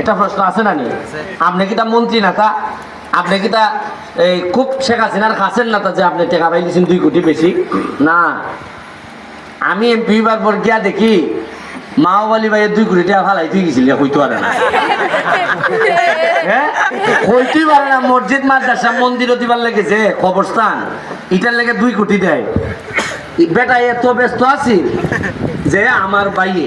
একটা প্রশ্ন আছে না আপনি কি তা মন্ত্রী না তা? আপনি কি তা এই খুব শেখ হাসিনার খাসেন না তা যে আপনি টাকা পাইলেছেন দুই কোটি বেশি? না। আমি এমপি বার পর গিয়া দেখি না। হ্যাঁ? বেটা ব্যস্ত আছি যে আমার বাইয়ে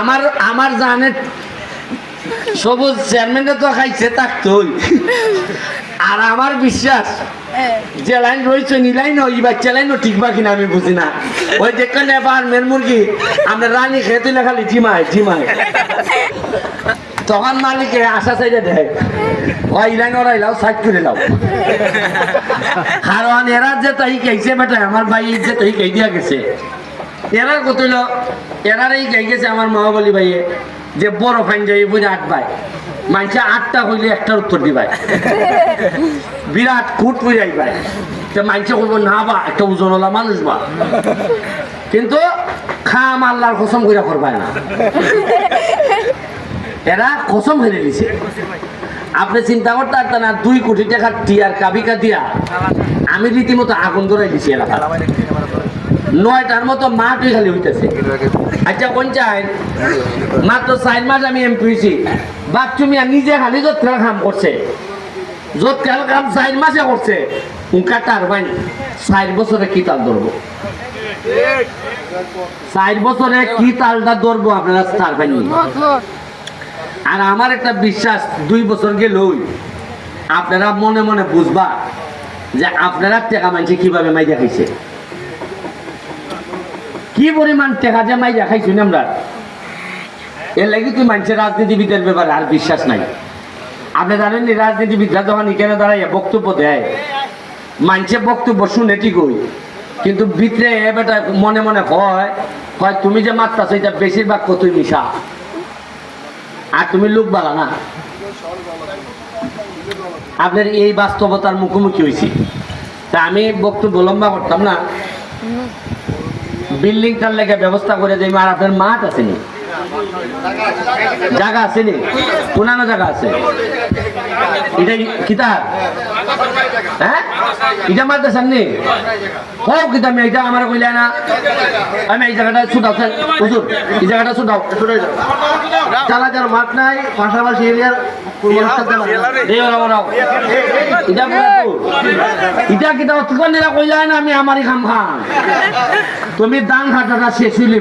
আমার আমার জানে সবুজ চেয়ারম্যানে তো খাইছে তাক তুই আর আমার বিশ্বাস যে লাইন রয়েছে নি লাইন ওই বাচ্চা লাইনও ঠিক বা কিনা আমি বুঝি না। ওই দেখেন এবার মেন মুরগি আমরা রানী খেয়ে তুলে খালি জিমায় জিমায়। তখন মালিকে আশা চাইলে দেয় ওই লাইন ওরাই লাও সাইড করে লাও। কারণ এরা যে তাই খাইছে বেটা আমার ভাই যে তাই খাই দিয়া গেছে। এরা কত হইল এরার এই গাই গেছে আমার মহাবলী ভাইয়ে যে বড় ফাইন যাই বুঝে আট ভাই। মানছে আটটা হইলে একটার উত্তর দিবাই। বিরাট কুট বুঝাই ভাই। তো মানছে করব না বা একটা ওজনওয়ালা মানুষ বা। কিন্তু খাম আল্লাহর কসম করে করবায় না। এরা কসম হেরে দিছে আপনি চিন্তা করতে পারতেন না দুই কোটি টাকা টিয়ার কাবিকা দিয়া আমি রীতিমতো আগুন ধরাই দিছি এলাকা নয়টার মতো মাঠই খালি হইতেছে আচ্ছা কোন চাই মাত্র চার মাস আমি এমপি হয়েছি বাচ্চু মিয়া নিজে খালি যত কাম করছে। যত খেলা কাম চার মাসে করছে। উনকা টারবাইন চার বছরে কি তাল ধরবো? চার বছরে কি তালটা ধরবো আপনারা তার টারবাইন আর আমার একটা বিশ্বাস, দুই বছর গেলই আপনারা মনে মনে বুঝবা যে আপনারা টাকা মানছে কীভাবে মাই খাইছে। কি পরিমাণ টাকা যে মাইজা খাইছি না আমরা? এর লাগি তুই মানুষের রাজনীতিবিদের ব্যাপারে আর বিশ্বাস নাই? আপনি জানেন রাজনীতিবিদরা যখন এখানে দাঁড়াইয়া বক্তব্য দেয়, মানুষের বক্তব্য শুনে ঠিকই কিন্তু ভিতরে এবারটা মনে মনে হয় হয় তুমি যে মাত্রা এটা বেশিরভাগ কতই মিশা? আর তুমি লোক বালা না? আপনার এই বাস্তবতার মুখোমুখি হয়েছি তা আমি বক্তব্য লম্বা করতাম না? বিল্ডিংটার লেগে ব্যবস্থা করে দেয় আর আপনার মাঠ আসেনি জায়গা আসেনি পুরানো জায়গা আছে? এটা কিতাব? হ্যাঁ? এটা মারতে সামনে হোক কিতাব এটা আমার কইলে না। আমি এই জায়গাটা ছুটাও হুজুর, এই জায়গাটা ছুটাও। চালা যার মাঠ নাই, পাশাপাশি এরিয়ার তুমি দান হাটাটা শেষ হইলে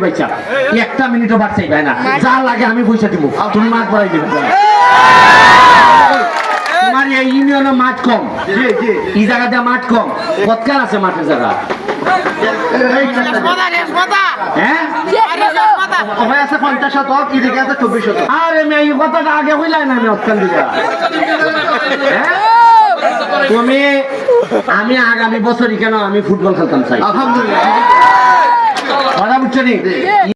একটা মিনিটও চাইবে না। যা লাগে আমি পয়সা দিব তুমি মাঠ পড়াই দিবে। মাঠ কম। এই জায়গাতে মাঠ কম। আছে জায়গা? হ্যাঁ? ওখানে আছে পঞ্চাশ শতক এদিকে আছে চব্বিশ শতক। আরে মেয়ে এই কথাটা আগে হইলাই না আমি অতক্ষণ দিকে হ্যাঁ? তুমি আমি আগামী বছরই কেন আমি ফুটবল খেলতাম চাই? আলহামদুলিল্লাহ। কথা বুঝছ নি?